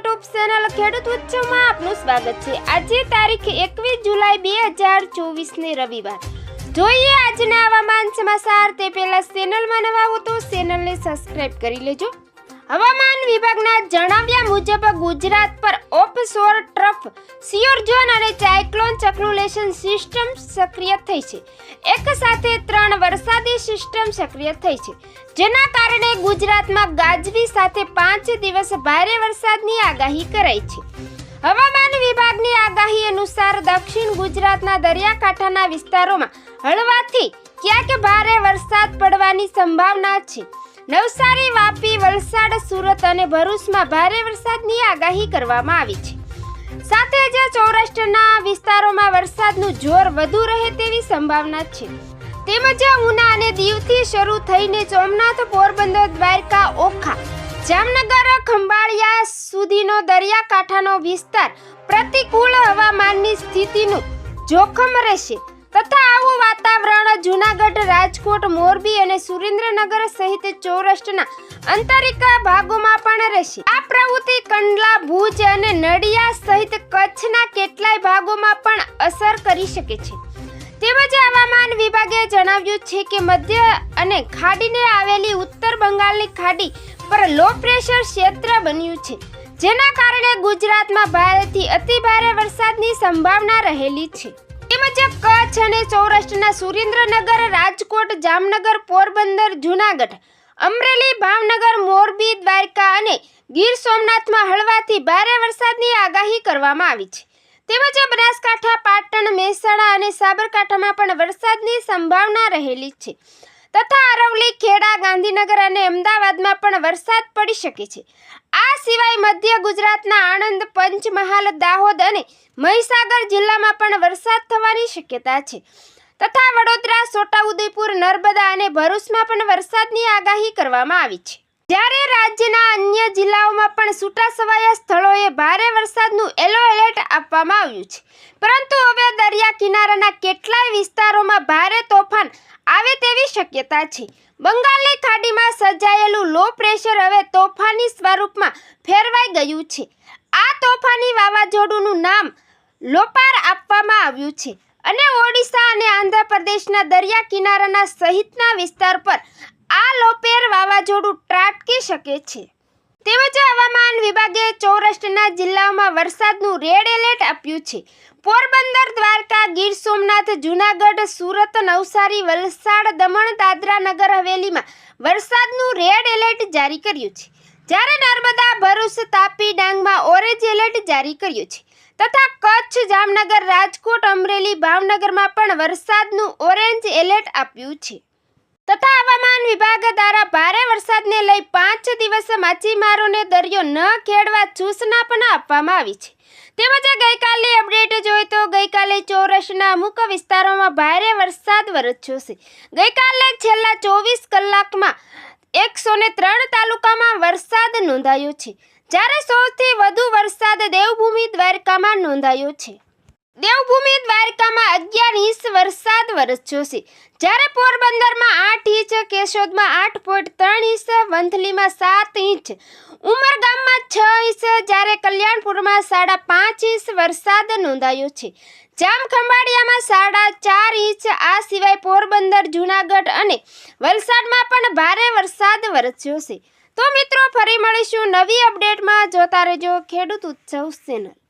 YouTube channel ખેડૂત ઉત્સવમાં આપનું સ્વાગત છે. આજે તારીખ એકવીસ જુલાઈ બે હજાર ચોવીસને રવિવાર. જોઈએ આજના હવામાન સમાચાર. તે પહેલાં ચેનલમાં નવા હો તો ચેનલને સબસ્ક્રાઇબ કરી લેજો. હવામાન વિભાગના જણાવ્યા મુજબ ગુજરાત પર ઓફશોર ટ્રફ. સિયોરઝોન અને સાયક્લોન ચક્રુલેશન સિસ્ટમ સક્રિય થઈ છે. એક સાથે ત્રણ વરસાદી સિસ્ટમ સક્રિય થઈ છે. જેના કારણે ગુજરાતમાં ગાજવી સાથે પાંચ દિવસ ભારે વરસાદની આગાહી કરાઈ છે. હવામાન વિભાગની આગાહી અનુસાર દક્ષિણ ગુજરાતના દરિયાકાંઠાના વિસ્તારોમાં હળવાથી ક્યાંક ભારે વરસાદ પડવાની સંભાવના છે. નવસારી, વાપી, વલસાડ, સુરત અને ભરૂચમાં ભારે વરસાદની આગાહી કરવામાં આવી છે. સાથે જ સૌરાષ્ટ્રના વિસ્તારોમાં વરસાદનું જોર વધુ રહે તેવી સંભાવના છે. તેમજ ઉના અને દીવથી શરૂ થઈને સોમનાથ, પોરબંદર, દ્વારકા, ઓખા, જામનગર, ખંભાળિયા સુધીનો દરિયાકાંઠાનો વિસ્તાર પ્રતિકૂળ હવામાનની સ્થિતિનું જોખમ રહેશે. તથા આવું વાતાવરણ જૂનાગઢ, રાજકોટ, મોરબી અને સુરેન્દ્રનગર સહિત સૌરાષ્ટ્રના આંતરિક ભાગોમાં પણ રહેશે. આ પ્રવૃત્તિ કંડલા, ભુજ અને નડિયા સહિત કચ્છના કેટલાય ભાગોમાં પણ અસર કરી શકે છે. તેમજ હવામાન વિભાગે જણાવ્યું છે કે મધ્ય અને ખાડીને આવેલી ઉત્તર બંગાળની ખાડી પર લો પ્રેશર ક્ષેત્ર બન્યું છે, જેના કારણે ગુજરાતમાં ભારેથી અતિ ભારે વરસાદની સંભાવના રહેલી છે. તેમજ કચ્છ અને સૌરાષ્ટ્રના સુરેન્દ્રનગર, રાજકોટ, જામનગર, પોરબંદર, જૂનાગઢ, અમરેલી, ભાવનગર, મોરબી, દ્વારકા અને ગીર સોમનાથમાં હળવાથી ભારે વરસાદની આગાહી કરવામાં આવી છે. તેમજ બનાસકાંઠા, પાટણ, મહેસાણા અને સાબરકાંઠામાં પણ વરસાદની સંભાવના રહેલી છે. તથા અરવલ્લી, ખેડા, ગાંધીનગર અને અમદાવાદમાં પણ વરસાદ પડી શકે છે. આ સિવાય મધ્ય ગુજરાતના આણંદ, પંચમહાલ, દાહોદ અને મહીસાગર જિલ્લામાં પણ વરસાદ થવાની શક્યતા છે. તથા વડોદરા, છોટાઉદેપુર, નર્મદા અને ભરૂચમાં પણ વરસાદની આગાહી કરવામાં આવી છે. જ્યારે રાજ્યના અન્ય જિલ્લાઓમાં પણ છૂટાછવાયા સ્થળોએ ભારે વરસાદનું યલો એલર્ટ આપવામાં આવ્યું છે. પરંતુ હવે દરિયા કિનારાના કેટલાય વિસ્તારોમાં ભારે તોફાન આવે તેવી શક્યતા છે. બંગાળની ખાડીમાં સર્જાયેલું લો પ્રેશર હવે તોફાની સ્વરૂપમાં ફેરવાઈ ગયું છે. આ તોફાની વાવાઝોડુંનું નામ લોપાર આપવામાં આવ્યું છે. અને ઓડિશા અને આંધ્રપ્રદેશના દરિયા કિનારાના સહિતના વિસ્તાર પર આ લોપેર વાવાઝોડું ત્રાટકી શકે છે. તેમજ હવામાન વિભાગે સૌરાષ્ટ્રના જિલ્લાઓમાં વરસાદનું રેડ એલર્ટ આપ્યું છે. પોરબંદર, દ્વારકા, ગીર સોમનાથ, જૂનાગઢ, સુરત, નવસારી, વલસાડ, દમણ, દાદરા નગર હવેલીમાં વરસાદનું રેડ એલર્ટ જારી કર્યું છે. જ્યારે નર્મદા, ભરૂચ, તાપી, ડાંગમાં ઓરેન્જ એલર્ટ જારી કર્યું છે. તથા કચ્છ, જામનગર, રાજકોટ, અમરેલી, ભાવનગરમાં પણ વરસાદનું ઓરેન્જ એલર્ટ આપ્યું છે. તથા હવામાન વિભાગ દ્વારા ભારે વરસાદને લઈ પાંચ દિવસ માછીમારોને દરિયો ન ખેડવા સૂચના પણ આપવામાં આવી છે. તેમજ ગઈકાલની અપડેટ જોઈએ તો ગઈકાલે ચોરસના અમુક વિસ્તારોમાં ભારે વરસાદ વરસ્યો છે. ગઈકાલે છેલ્લા ચોવીસ કલાકમાં એકસો ત્રણ તાલુકામાં વરસાદ નોંધાયો છે. જ્યારે સૌથી વધુ વરસાદ દેવભૂમિ દ્વારકામાં નોંધાયો છે. દેવભૂમિ દ્વારકામાં અગિયાર ઇંચ વરસાદ વરસ્યો છે. જ્યારે પોરબંદરમાં કેશોદમાં આઠ પોઈન્ટ ત્રણ ઇંચ, વંથલીમાં સાત ઇંચ. ઉમરગામમાં છ ઇંચ, જ્યારે કલ્યાણપુરમાં સાડા પાંચ ઇંચ વરસાદ નોંધાયો છે. જામખંભાળિયામાં સાડા ચાર ઇંચ, આ સિવાય પોરબંદર, જૂનાગઢ અને વલસાડમાં પણ ભારે વરસાદ વરસ્યો છે. તો મિત્રો, ફરી મળીશું નવી અપડેટમાં. જોતા રહેજો ખેડૂત ઉત્સવ ચેનલ.